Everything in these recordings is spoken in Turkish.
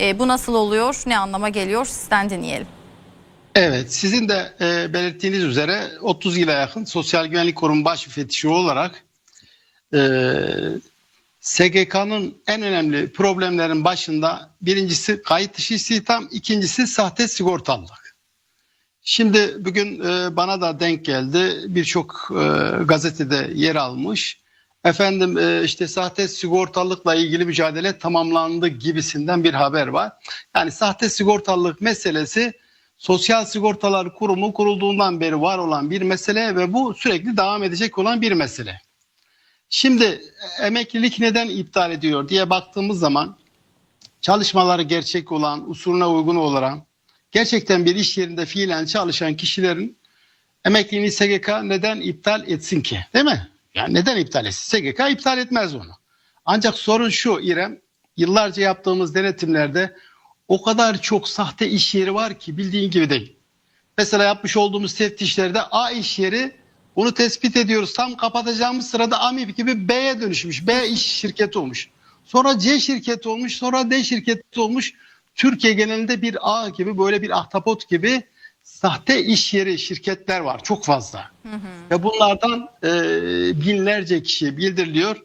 E, bu nasıl oluyor? Ne anlama geliyor? Sizden dinleyelim. Evet, sizin de e, belirttiğiniz üzere 30 yıla yakın Sosyal Güvenlik Kurumu baş müfettişi olarak e, SGK'nın en önemli problemlerin başında birincisi kayıt dışı istihdam, ikincisi sahte sigortalılık. Şimdi bugün e, bana da denk geldi birçok e, gazetede yer almış. Efendim e, işte sahte sigortalılıkla ilgili mücadele tamamlandı gibisinden bir haber var. Yani sahte sigortalılık meselesi Sosyal Sigortalar Kurumu kurulduğundan beri var olan bir mesele ve bu sürekli devam edecek olan bir mesele. Şimdi emeklilik neden iptal ediyor diye baktığımız zaman çalışmaları gerçek olan, usulüne uygun olan, gerçekten bir iş yerinde fiilen çalışan kişilerin emekliliğini SGK neden iptal etsin ki? Değil mi? Yani neden iptal etsin? SGK iptal etmez onu. Ancak sorun şu İrem, yıllarca yaptığımız denetimlerde o kadar çok sahte iş yeri var ki bildiğin gibi değil. Mesela yapmış olduğumuz teftişlerde A iş yeri bunu tespit ediyoruz. Tam kapatacağımız sırada AMİP gibi B'ye dönüşmüş. B iş şirketi olmuş. Sonra C şirketi olmuş. Sonra D şirketi olmuş. Türkiye genelinde bir A gibi böyle bir ahtapot gibi sahte iş yeri şirketler var. Çok fazla. Ve bunlardan e, binlerce kişi bildiriliyor.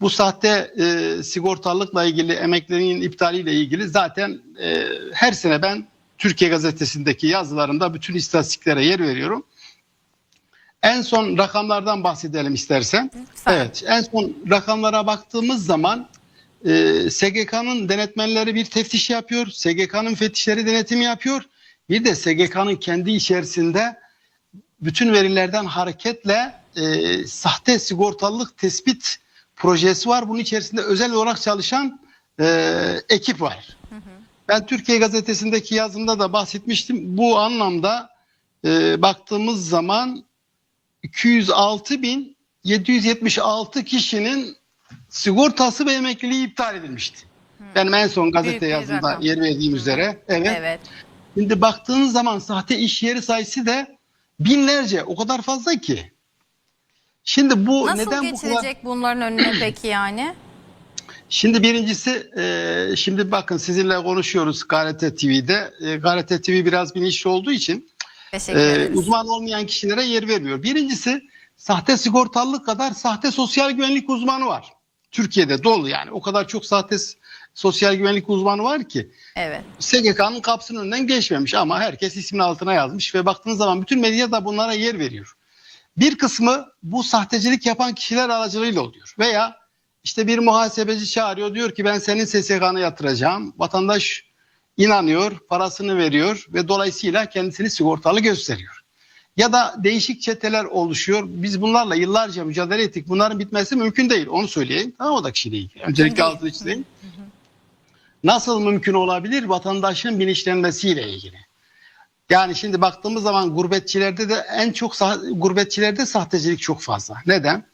Bu sahte e, sigortalıkla ilgili emeklerinin iptaliyle ilgili zaten e, her sene ben Türkiye Gazetesi'ndeki yazılarımda bütün istatistiklere yer veriyorum. En son rakamlardan bahsedelim istersen. Lütfen. Evet, en son rakamlara baktığımız zaman e, SGK'nın denetmenleri bir teftiş yapıyor. SGK'nın müfettişleri denetim yapıyor. Bir de SGK'nın kendi içerisinde bütün verilerden hareketle e, sahte sigortalılık tespit projesi var. Bunun içerisinde özel olarak çalışan e, ekip var. Ben Türkiye Gazetesi'ndeki yazımda da bahsetmiştim. Bu anlamda e, baktığımız zaman 206.776 kişinin sigortası ve emekliliği iptal edilmişti. Benim en son Büyük gazete bir yazımda yer verdiğim üzere. Evet. Evet. Şimdi baktığınız zaman sahte iş yeri sayısı da binlerce o kadar fazla ki. Şimdi bu Nasıl neden bu kadar bunların önüne peki yani? Şimdi birincisi e, şimdi bakın sizinle konuşuyoruz Garete TV'de. E, Garete TV biraz bilinçli olduğu için e, uzman olmayan kişilere yer vermiyor. Birincisi sahte sigortalılık kadar sahte sosyal güvenlik uzmanı var. Türkiye'de dolu yani o kadar çok sahte sosyal güvenlik uzmanı var ki Evet. SGK'nın kapısının önünden geçmemiş ama herkes ismin altına yazmış ve baktığınız zaman bütün medya da bunlara yer veriyor. Bir kısmı bu sahtecilik yapan kişiler aracılığıyla oluyor. Veya işte bir muhasebeci çağırıyor diyor ki ben senin SSK'nı yatıracağım. Vatandaş inanıyor, parasını veriyor ve dolayısıyla kendisini sigortalı gösteriyor. Ya da değişik çeteler oluşuyor. Biz bunlarla yıllarca mücadele ettik. Bunların bitmesi mümkün değil. Onu söyleyeyim. Tamam o da kişi değil. Öncelikle değil. altını çizeyim. Nasıl mümkün olabilir? Vatandaşın bilinçlenmesiyle ilgili. Yani şimdi baktığımız zaman gurbetçilerde de en çok sah- gurbetçilerde sahtecilik çok fazla. Neden?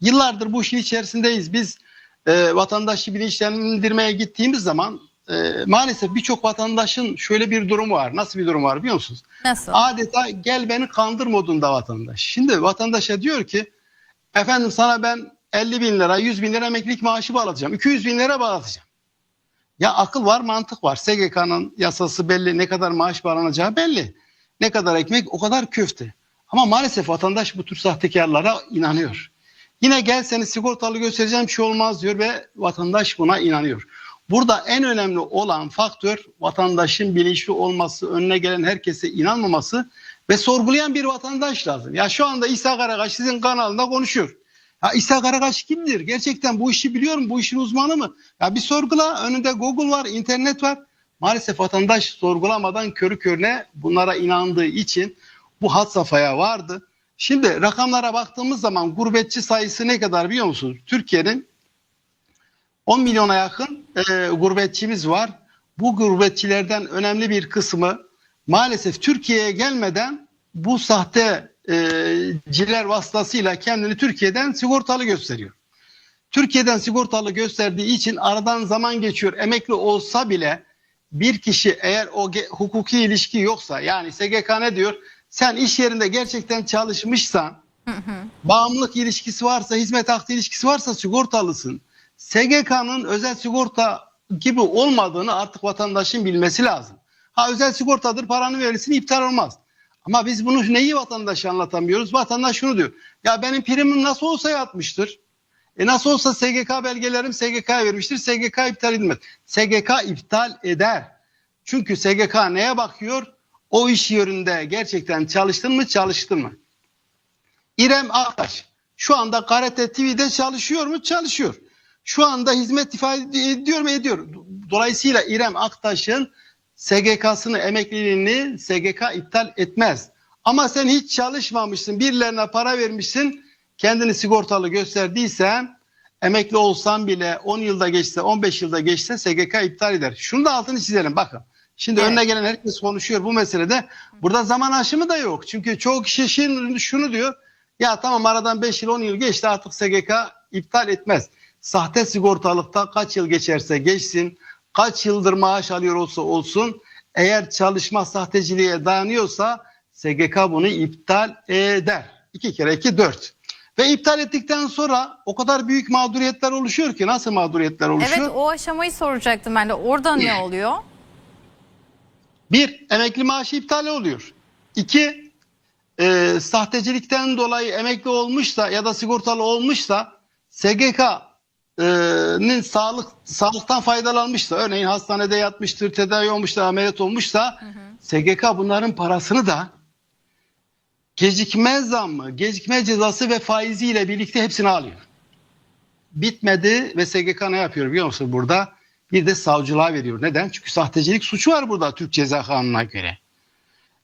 Yıllardır bu işin içerisindeyiz. Biz e, vatandaşı bilinçlendirmeye gittiğimiz zaman e, maalesef birçok vatandaşın şöyle bir durumu var. Nasıl bir durum var biliyor musunuz? Nasıl? Adeta gel beni kandır modunda vatandaş. Şimdi vatandaşa diyor ki efendim sana ben 50 bin lira 100 bin lira emeklilik maaşı bağlatacağım. 200 bin lira bağlatacağım. Ya akıl var mantık var. SGK'nın yasası belli. Ne kadar maaş bağlanacağı belli. Ne kadar ekmek o kadar köfte. Ama maalesef vatandaş bu tür sahtekarlara inanıyor. Yine gel seni sigortalı göstereceğim bir şey olmaz diyor ve vatandaş buna inanıyor. Burada en önemli olan faktör vatandaşın bilinçli olması, önüne gelen herkese inanmaması ve sorgulayan bir vatandaş lazım. Ya şu anda İsa Karakaş sizin kanalında konuşuyor. Ya İsa Karakaş kimdir? Gerçekten bu işi biliyor mu? Bu işin uzmanı mı? Ya bir sorgula. Önünde Google var, internet var. Maalesef vatandaş sorgulamadan körü körüne bunlara inandığı için bu had safhaya vardı. Şimdi rakamlara baktığımız zaman gurbetçi sayısı ne kadar biliyor musunuz? Türkiye'nin 10 milyona yakın e, gurbetçimiz var. Bu gurbetçilerden önemli bir kısmı maalesef Türkiye'ye gelmeden bu sahte e, ciler vasıtasıyla kendini Türkiye'den sigortalı gösteriyor. Türkiye'den sigortalı gösterdiği için aradan zaman geçiyor. Emekli olsa bile bir kişi eğer o hukuki ilişki yoksa yani SGK ne diyor? Sen iş yerinde gerçekten çalışmışsan bağımlılık ilişkisi varsa, hizmet hakkı ilişkisi varsa sigortalısın. SGK'nın özel sigorta gibi olmadığını artık vatandaşın bilmesi lazım. Ha özel sigortadır paranı verirsin iptal olmaz. Ama biz bunu neyi vatandaşa anlatamıyoruz? Vatandaş şunu diyor. Ya benim primim nasıl olsa yatmıştır. E nasıl olsa SGK belgelerim SGK'ya vermiştir. SGK iptal edilmez. SGK iptal eder. Çünkü SGK neye bakıyor? O iş yerinde gerçekten çalıştın mı çalıştın mı? İrem Aktaş şu anda Karate TV'de çalışıyor mu? Çalışıyor. Şu anda hizmet ifade ediyor mu? Ediyor. Dolayısıyla İrem Aktaş'ın SGK'sını, emekliliğini SGK iptal etmez. Ama sen hiç çalışmamışsın, birilerine para vermişsin, kendini sigortalı gösterdiysen, emekli olsan bile 10 yılda geçse, 15 yılda geçse SGK iptal eder. Şunu da altını çizelim bakın. Şimdi Evet. önüne gelen herkes konuşuyor bu meselede. Burada zaman aşımı da yok. Çünkü çoğu kişi şunu, şunu diyor. Ya tamam aradan 5 yıl 10 yıl geçti artık SGK iptal etmez. Sahte sigortalıkta kaç yıl geçerse geçsin, kaç yıldır maaş alıyor olsa olsun eğer çalışma sahteciliğe dayanıyorsa SGK bunu iptal eder. 2 kere 2 4. Ve iptal ettikten sonra o kadar büyük mağduriyetler oluşuyor ki nasıl mağduriyetler oluşuyor? Evet o aşamayı soracaktım ben de. Orada ne oluyor? Bir, emekli maaşı iptal oluyor. İki, e, sahtecilikten dolayı emekli olmuşsa ya da sigortalı olmuşsa SGK'nin sağlık sağlıktan faydalanmışsa örneğin hastanede yatmıştır, tedavi olmuşsa, ameliyat olmuşsa SGK bunların parasını da gecikme zammı, gecikme cezası ve faiziyle birlikte hepsini alıyor. Bitmedi ve SGK ne yapıyor biliyor musun burada? Bir de savcılığa veriyor. Neden? Çünkü sahtecilik suçu var burada Türk Ceza Kanunu'na göre.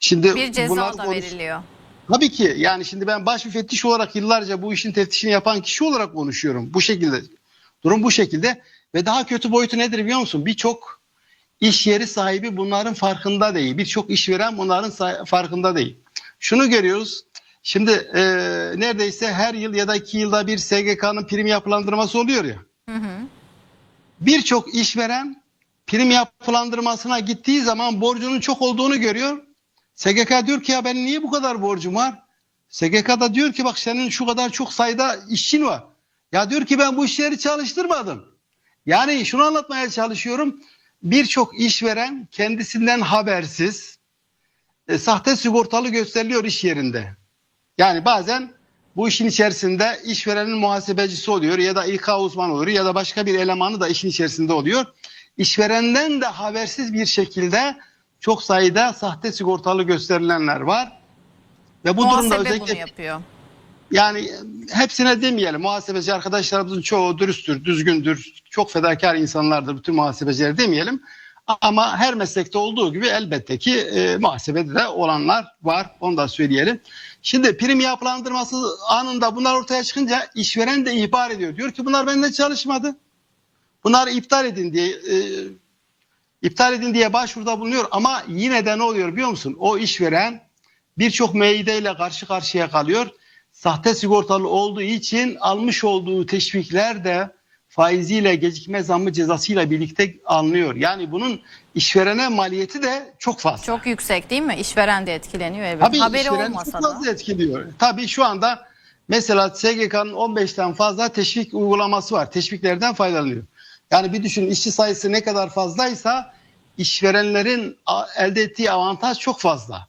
Şimdi Bir ceza bunlar da konuş- veriliyor. Tabii ki yani şimdi ben baş müfettiş olarak yıllarca bu işin teftişini yapan kişi olarak konuşuyorum. Bu şekilde. Durum bu şekilde ve daha kötü boyutu nedir biliyor musun? Birçok iş yeri sahibi bunların farkında değil. Birçok işveren bunların farkında değil. Şunu görüyoruz. Şimdi e, neredeyse her yıl ya da iki yılda bir SGK'nın prim yapılandırması oluyor ya. Birçok işveren prim yapılandırmasına gittiği zaman borcunun çok olduğunu görüyor. SGK diyor ki ya benim niye bu kadar borcum var? SGK da diyor ki bak senin şu kadar çok sayıda işçin var. Ya diyor ki ben bu işleri çalıştırmadım. Yani şunu anlatmaya çalışıyorum. Birçok işveren kendisinden habersiz e, sahte sigortalı gösteriliyor iş yerinde. Yani bazen bu işin içerisinde işverenin muhasebecisi oluyor ya da İK uzmanı oluyor ya da başka bir elemanı da işin içerisinde oluyor. İşverenden de habersiz bir şekilde çok sayıda sahte sigortalı gösterilenler var. Ve bu durumda Muhasebe bunu özellikle yapıyor. Yani hepsine demeyelim. Muhasebeci arkadaşlarımızın çoğu dürüsttür, düzgündür, çok fedakar insanlardır bütün muhasebeciler demeyelim. Ama her meslekte olduğu gibi elbette ki e, muhasebede de olanlar var. Onu da söyleyelim. Şimdi prim yapılandırması anında bunlar ortaya çıkınca işveren de ihbar ediyor. Diyor ki bunlar bende çalışmadı. Bunları iptal edin diye e, iptal edin diye başvuruda bulunuyor. Ama yine de ne oluyor biliyor musun? O işveren birçok meydeyle karşı karşıya kalıyor. Sahte sigortalı olduğu için almış olduğu teşvikler de faiziyle gecikme zammı cezasıyla birlikte alınıyor. Yani bunun işverene maliyeti de çok fazla. Çok yüksek değil mi? İşveren de etkileniyor evet. Tabii Haberi işvereni olmasa çok da. fazla etkiliyor. Tabii şu anda mesela SGK'nın 15'ten fazla teşvik uygulaması var. Teşviklerden faydalanıyor. Yani bir düşünün işçi sayısı ne kadar fazlaysa işverenlerin elde ettiği avantaj çok fazla.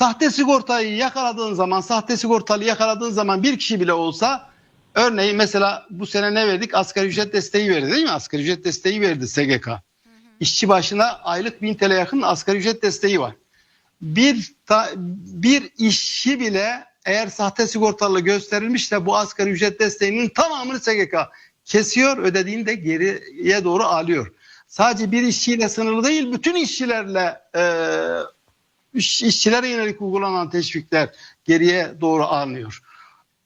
Sahte sigortayı yakaladığın zaman, sahte sigortalı yakaladığın zaman bir kişi bile olsa örneğin mesela bu sene ne verdik? Asgari ücret desteği verdi değil mi? Asgari ücret desteği verdi SGK. İşçi başına aylık 1000 TL yakın asgari ücret desteği var bir ta- bir işçi bile eğer sahte sigortalı gösterilmişse bu asgari ücret desteğinin tamamını SGK kesiyor ödediğini de geriye doğru alıyor. Sadece bir işçiyle sınırlı değil bütün işçilerle e, işçilere yönelik uygulanan teşvikler geriye doğru alınıyor.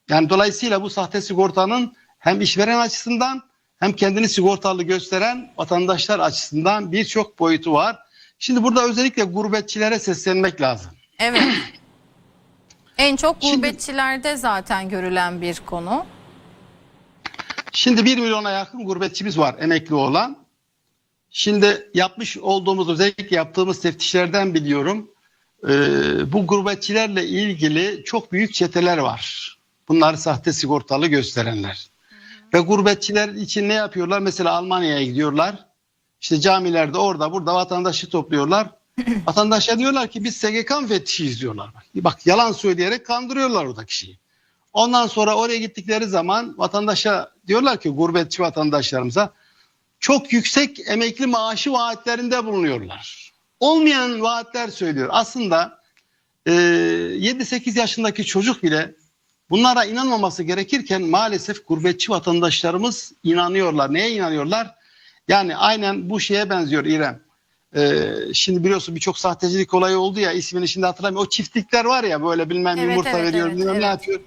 Yani dolayısıyla bu sahte sigortanın hem işveren açısından hem kendini sigortalı gösteren vatandaşlar açısından birçok boyutu var. Şimdi burada özellikle gurbetçilere seslenmek lazım. Evet. en çok Şimdi- gurbetçilerde zaten görülen bir konu. Şimdi 1 milyona yakın gurbetçimiz var emekli olan. Şimdi yapmış olduğumuz özellikle yaptığımız teftişlerden biliyorum. Ee, bu gurbetçilerle ilgili çok büyük çeteler var. Bunlar sahte sigortalı gösterenler. Ve gurbetçiler için ne yapıyorlar? Mesela Almanya'ya gidiyorlar. işte camilerde orada burada vatandaşı topluyorlar. Vatandaşa diyorlar ki biz SGK müfettişiyiz diyorlar. Bak yalan söyleyerek kandırıyorlar orada kişiyi. Ondan sonra oraya gittikleri zaman vatandaşa diyorlar ki gurbetçi vatandaşlarımıza çok yüksek emekli maaşı vaatlerinde bulunuyorlar. Olmayan vaatler söylüyor. Aslında e, 7-8 yaşındaki çocuk bile bunlara inanmaması gerekirken maalesef gurbetçi vatandaşlarımız inanıyorlar. Neye inanıyorlar? Yani aynen bu şeye benziyor İrem. Ee, şimdi biliyorsun birçok sahtecilik olayı oldu ya ismini şimdi hatırlamıyorum. O çiftlikler var ya böyle bilmem Evet, yumurta evet, veriyor evet, bilmem ne evet. yapıyor.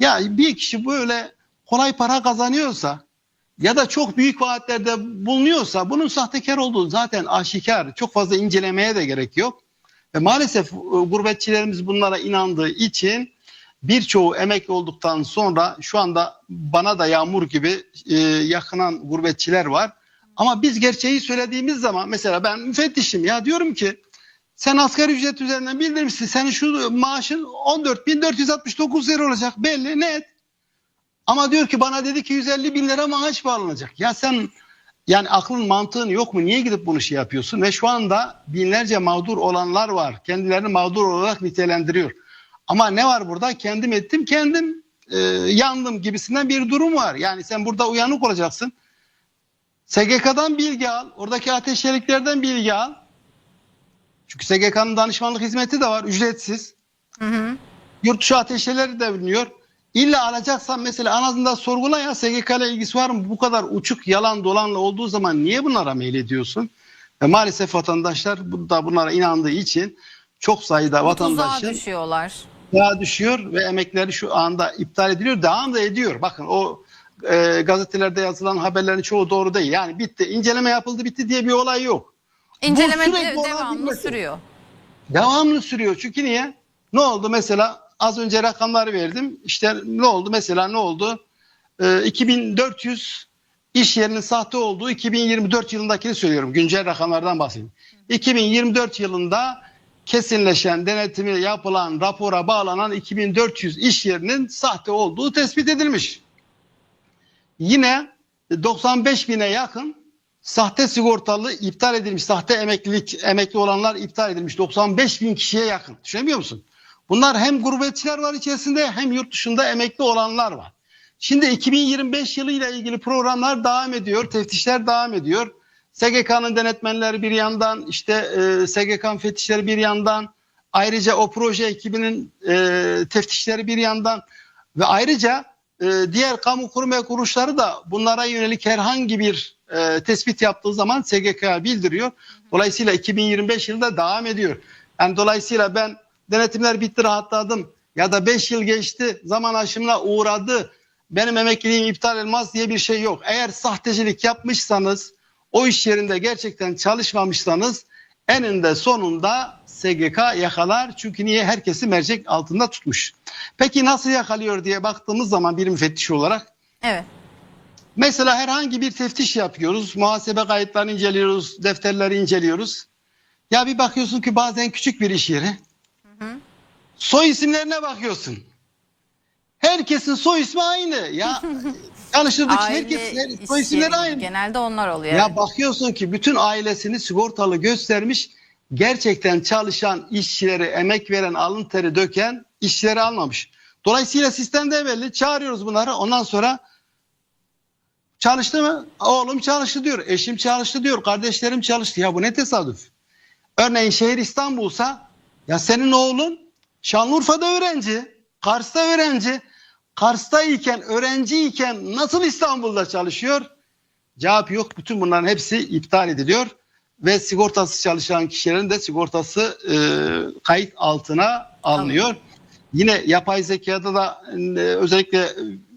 Ya bir kişi böyle kolay para kazanıyorsa ya da çok büyük vaatlerde bulunuyorsa bunun sahtekar olduğu zaten aşikar. Çok fazla incelemeye de gerek yok. Ve maalesef e, gurbetçilerimiz bunlara inandığı için birçoğu emekli olduktan sonra şu anda bana da yağmur gibi e, yakınan gurbetçiler var. Ama biz gerçeği söylediğimiz zaman mesela ben müfettişim ya diyorum ki sen asgari ücret üzerinden bildirmişsin. Senin şu maaşın 14.469 lira olacak belli net. Ama diyor ki bana dedi ki 150 bin lira maaş bağlanacak. Ya sen yani aklın mantığın yok mu? Niye gidip bunu şey yapıyorsun? Ve şu anda binlerce mağdur olanlar var. Kendilerini mağdur olarak nitelendiriyor. Ama ne var burada? Kendim ettim, kendim e, yandım gibisinden bir durum var. Yani sen burada uyanık olacaksın. SGK'dan bilgi al. Oradaki ateşçiliklerden bilgi al. Çünkü SGK'nın danışmanlık hizmeti de var. Ücretsiz. Hı hı. Yurt dışı ateşeleri de biliniyor. İlla alacaksan mesela en azından sorgula ya SGK ile ilgisi var mı? Bu kadar uçuk yalan dolanla olduğu zaman niye bunlara mail ediyorsun? Ve maalesef vatandaşlar bu da bunlara inandığı için çok sayıda vatandaşın düşüyorlar. daha düşüyor ve emekleri şu anda iptal ediliyor. Devam da ediyor. Bakın o e, gazetelerde yazılan haberlerin çoğu doğru değil. Yani bitti, inceleme yapıldı bitti diye bir olay yok. İnceleme de- devamlı sürüyor. Devamlı sürüyor. Çünkü niye? Ne oldu mesela? Az önce rakamları verdim. İşte ne oldu? Mesela ne oldu? Ee, 2400 iş yerinin sahte olduğu 2024 yılındakini söylüyorum. Güncel rakamlardan bahsedeyim. 2024 yılında kesinleşen, denetimi yapılan, rapora bağlanan 2400 iş yerinin sahte olduğu tespit edilmiş. Yine 95 bine yakın sahte sigortalı iptal edilmiş, sahte emeklilik emekli olanlar iptal edilmiş. 95 bin kişiye yakın. Düşünebiliyor musun? Bunlar hem gurbetçiler var içerisinde hem yurt dışında emekli olanlar var. Şimdi 2025 yılıyla ilgili programlar devam ediyor, teftişler devam ediyor. SGK'nın denetmenleri bir yandan, işte e, SGK müfettişleri bir yandan, ayrıca o proje ekibinin e, teftişleri bir yandan ve ayrıca e, diğer kamu kurum ve kuruluşları da bunlara yönelik herhangi bir e, tespit yaptığı zaman SGK'ya bildiriyor. Dolayısıyla 2025 yılında devam ediyor. Yani dolayısıyla ben denetimler bitti rahatladım ya da 5 yıl geçti zaman aşımına uğradı benim emekliliğim iptal olmaz diye bir şey yok. Eğer sahtecilik yapmışsanız o iş yerinde gerçekten çalışmamışsanız eninde sonunda SGK yakalar. Çünkü niye? Herkesi mercek altında tutmuş. Peki nasıl yakalıyor diye baktığımız zaman bir müfettiş olarak Evet. Mesela herhangi bir teftiş yapıyoruz. Muhasebe kayıtlarını inceliyoruz, defterleri inceliyoruz. Ya bir bakıyorsun ki bazen küçük bir iş yeri. Soy isimlerine bakıyorsun. Herkesin soy ismi aynı. Ya çalıştırdık Aile herkes her- soy isimleri aynı. Genelde onlar oluyor. Ya evet. bakıyorsun ki bütün ailesini sigortalı göstermiş. Gerçekten çalışan işçileri, emek veren, alın teri döken işçileri almamış. Dolayısıyla sistemde belli. Çağırıyoruz bunları. Ondan sonra çalıştı mı? Oğlum çalıştı diyor. Eşim çalıştı diyor. Kardeşlerim çalıştı. Ya bu ne tesadüf? Örneğin şehir İstanbul'sa ya senin oğlun Şanlıurfa'da öğrenci, Kars'ta öğrenci. Kars'ta iken, öğrenci iken nasıl İstanbul'da çalışıyor? Cevap yok. Bütün bunların hepsi iptal ediliyor ve sigortası çalışan kişilerin de sigortası e, kayıt altına alınıyor. Yine yapay zekada da e, özellikle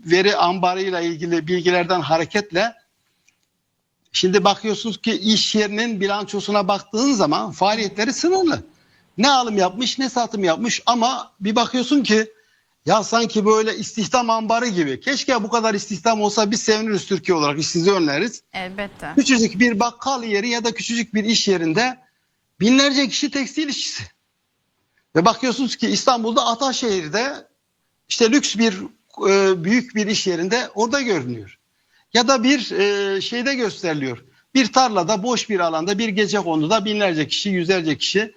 veri ambarıyla ilgili bilgilerden hareketle şimdi bakıyorsunuz ki iş yerinin bilançosuna baktığın zaman faaliyetleri sınırlı. Ne alım yapmış ne satım yapmış ama bir bakıyorsun ki ya sanki böyle istihdam ambarı gibi. Keşke bu kadar istihdam olsa biz seviniriz Türkiye olarak işsizi önleriz. Elbette. Küçücük bir bakkal yeri ya da küçücük bir iş yerinde binlerce kişi tekstil işçisi. Ve bakıyorsunuz ki İstanbul'da Ataşehir'de işte lüks bir e, büyük bir iş yerinde orada görünüyor. Ya da bir e, şeyde gösteriliyor. Bir tarlada boş bir alanda bir gece konuda binlerce kişi, yüzlerce kişi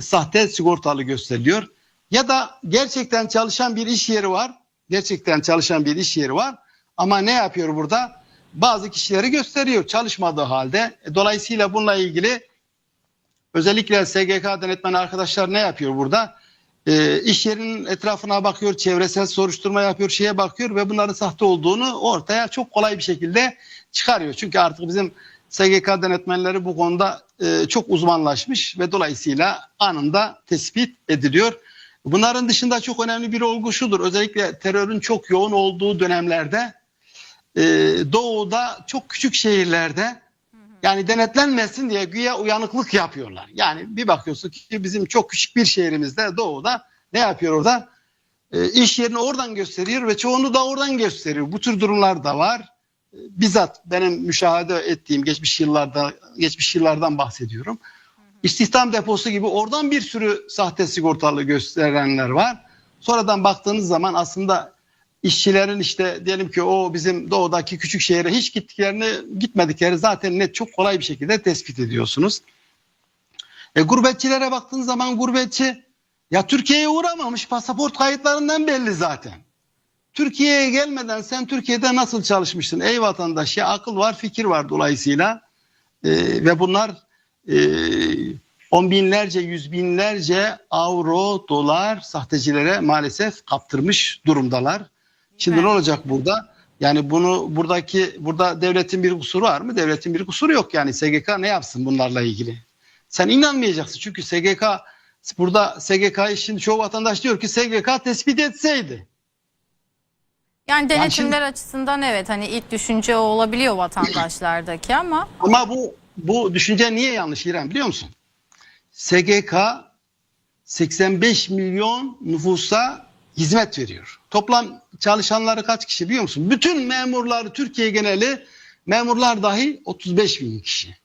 sahte sigortalı gösteriliyor. Ya da gerçekten çalışan bir iş yeri var. Gerçekten çalışan bir iş yeri var. Ama ne yapıyor burada? Bazı kişileri gösteriyor çalışmadığı halde. E, Dolayısıyla bununla ilgili özellikle SGK denetmen arkadaşlar ne yapıyor burada? E, iş yerinin etrafına bakıyor, çevresel soruşturma yapıyor, şeye bakıyor ve bunların sahte olduğunu ortaya çok kolay bir şekilde çıkarıyor. Çünkü artık bizim SGK denetmenleri bu konuda e, çok uzmanlaşmış ve dolayısıyla anında tespit ediliyor. Bunların dışında çok önemli bir olgu şudur. Özellikle terörün çok yoğun olduğu dönemlerde e, doğuda çok küçük şehirlerde yani denetlenmesin diye güya uyanıklık yapıyorlar. Yani bir bakıyorsun ki bizim çok küçük bir şehrimizde doğuda ne yapıyor orada? E, iş yerini oradan gösteriyor ve çoğunu da oradan gösteriyor. Bu tür durumlar da var. Bizzat benim müşahede ettiğim geçmiş yıllarda geçmiş yıllardan bahsediyorum. İstihdam deposu gibi oradan bir sürü sahte sigortalı gösterenler var. Sonradan baktığınız zaman aslında işçilerin işte diyelim ki o bizim doğudaki küçük şehre hiç gittiklerini gitmedikleri zaten net çok kolay bir şekilde tespit ediyorsunuz. E, gurbetçilere baktığınız zaman gurbetçi ya Türkiye'ye uğramamış pasaport kayıtlarından belli zaten. Türkiye'ye gelmeden sen Türkiye'de nasıl çalışmıştın ey vatandaş ya akıl var fikir var dolayısıyla E, ve bunlar e, on binlerce yüz binlerce avro dolar sahtecilere maalesef kaptırmış durumdalar. Şimdi Evet. ne olacak burada? Yani bunu buradaki burada devletin bir kusuru var mı? Devletin bir kusuru yok yani SGK ne yapsın bunlarla ilgili? Sen inanmayacaksın çünkü SGK burada SGK'yı şimdi çoğu vatandaş diyor ki SGK tespit etseydi. Yani denetimler şimdi- açısından evet hani ilk düşünce o olabiliyor vatandaşlardaki ama Ama bu bu düşünce niye yanlış İrem biliyor musun? SGK 85 milyon nüfusa hizmet veriyor. Toplam çalışanları kaç kişi biliyor musun? Bütün memurları Türkiye geneli memurlar dahi 35 bin kişi.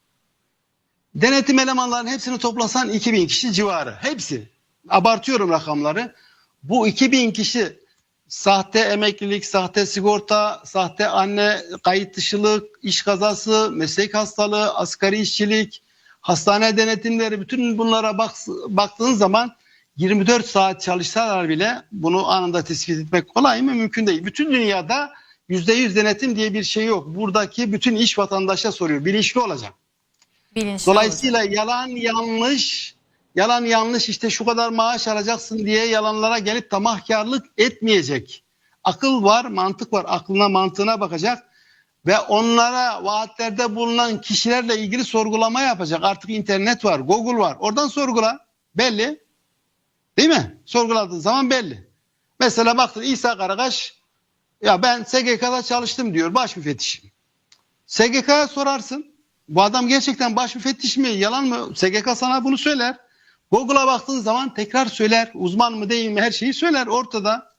Denetim elemanlarının hepsini toplasan 2000 kişi civarı. Hepsi. Abartıyorum rakamları. Bu 2000 kişi sahte emeklilik, sahte sigorta, sahte anne kayıt dışılık, iş kazası, meslek hastalığı, asgari işçilik, hastane denetimleri bütün bunlara bak, baktığın zaman 24 saat çalışsalar bile bunu anında tespit etmek kolay mı? Mümkün değil. Bütün dünyada %100 denetim diye bir şey yok. Buradaki bütün iş vatandaşa soruyor. Bilinçli olacak. bilinçli Dolayısıyla yalan yanlış, yalan yanlış işte şu kadar maaş alacaksın diye yalanlara gelip tamahkarlık etmeyecek. Akıl var, mantık var. Aklına mantığına bakacak ve onlara vaatlerde bulunan kişilerle ilgili sorgulama yapacak. Artık internet var, Google var. Oradan sorgula. Belli. Değil mi? Sorguladığın zaman belli. Mesela baktın İsa Karakaş ya ben SGK'da çalıştım diyor baş müfettişim. SGK'ya sorarsın. Bu adam gerçekten baş müfettiş mi? Yalan mı? SGK sana bunu söyler. Google'a baktığın zaman tekrar söyler. Uzman mı değil mi? Her şeyi söyler ortada.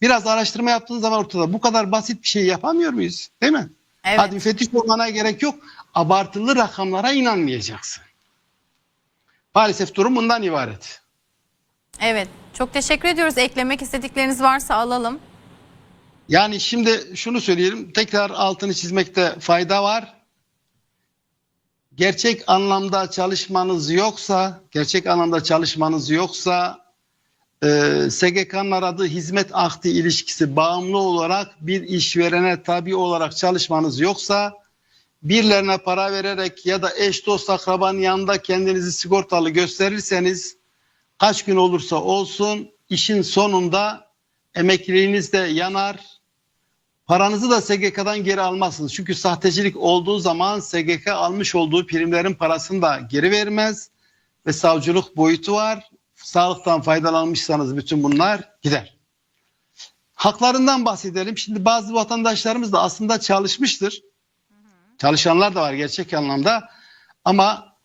Biraz araştırma yaptığın zaman ortada. Bu kadar basit bir şey yapamıyor muyuz? Değil mi? Evet. Hadi müfettiş olmana gerek yok. Abartılı rakamlara inanmayacaksın. Maalesef durum bundan ibaret. Evet. Çok teşekkür ediyoruz. Eklemek istedikleriniz varsa alalım. Yani şimdi şunu söyleyelim. Tekrar altını çizmekte fayda var. Gerçek anlamda çalışmanız yoksa, gerçek anlamda çalışmanız yoksa e, SGK'nın aradığı hizmet akdi ilişkisi bağımlı olarak bir işverene tabi olarak çalışmanız yoksa birilerine para vererek ya da eş dost akrabanın yanında kendinizi sigortalı gösterirseniz kaç gün olursa olsun işin sonunda emekliliğiniz de yanar, Paranızı da SGK'dan geri almazsınız. Çünkü sahtecilik olduğu zaman SGK almış olduğu primlerin parasını da geri vermez. Ve savcılık boyutu var. Sağlıktan faydalanmışsanız bütün bunlar gider. Haklarından bahsedelim. Şimdi bazı vatandaşlarımız da aslında çalışmıştır. Çalışanlar da var gerçek anlamda. Ama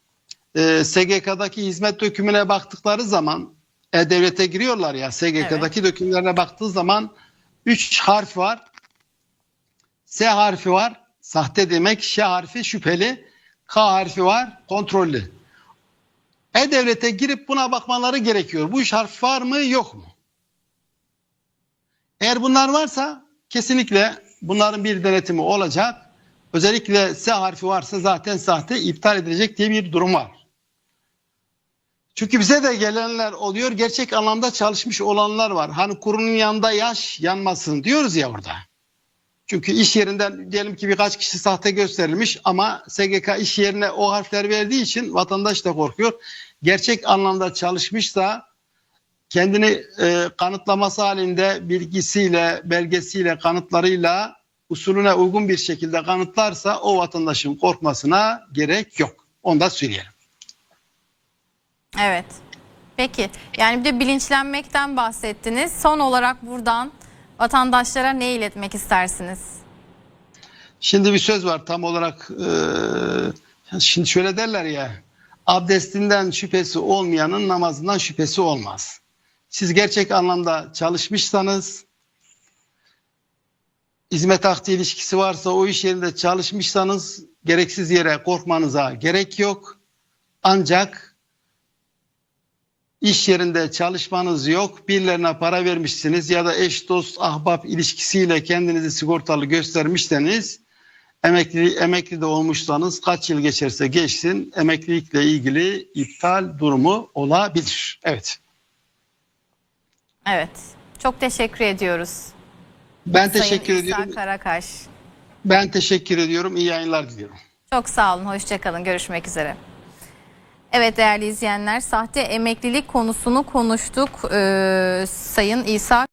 e, SGK'daki hizmet dökümüne baktıkları zaman E-Devlet'e giriyorlar ya SGK'daki dökümlerine baktığı zaman 3 harf var. S harfi var. Sahte demek. Ş harfi şüpheli. K harfi var. Kontrollü. E-Devlet'e girip buna bakmaları gerekiyor. Bu üç harf var mı yok mu? Eğer bunlar varsa kesinlikle bunların bir denetimi olacak. özellikle S harfi varsa zaten sahte iptal edilecek diye bir durum var. Çünkü bize de gelenler oluyor gerçek anlamda çalışmış olanlar var. Hani kurunun yanında yaş yanmasın diyoruz ya orada. Çünkü iş yerinden diyelim ki birkaç kişi sahte gösterilmiş ama SGK iş yerine o harfler verdiği için vatandaş da korkuyor. Gerçek anlamda çalışmışsa kendini e, kanıtlaması halinde bilgisiyle, belgesiyle, kanıtlarıyla usulüne uygun bir şekilde kanıtlarsa o vatandaşın korkmasına gerek yok. Onu da söyleyelim. Evet. Peki. Yani bir de bilinçlenmekten bahsettiniz. Son olarak buradan vatandaşlara ne iletmek istersiniz? Şimdi bir söz var tam olarak e, şimdi şöyle derler ya abdestinden şüphesi olmayanın namazından şüphesi olmaz. Siz gerçek anlamda çalışmışsanız hizmet akdi ilişkisi varsa o iş yerinde çalışmışsanız gereksiz yere korkmanıza gerek yok. Ancak iş yerinde çalışmanız yok, birilerine para vermişsiniz ya da eş dost ahbap ilişkisiyle kendinizi sigortalı göstermişseniz emekli emekli de olmuşsanız kaç yıl geçerse geçsin emeklilikle ilgili iptal durumu olabilir. Evet. Evet. Çok teşekkür ediyoruz. Ben Sayın teşekkür İsa ediyorum. Karakaş. Ben teşekkür ediyorum. İyi yayınlar diliyorum. Çok sağ olun. Hoşçakalın. Görüşmek üzere. Evet değerli izleyenler sahte emeklilik konusunu konuştuk. Ee, Sayın İsa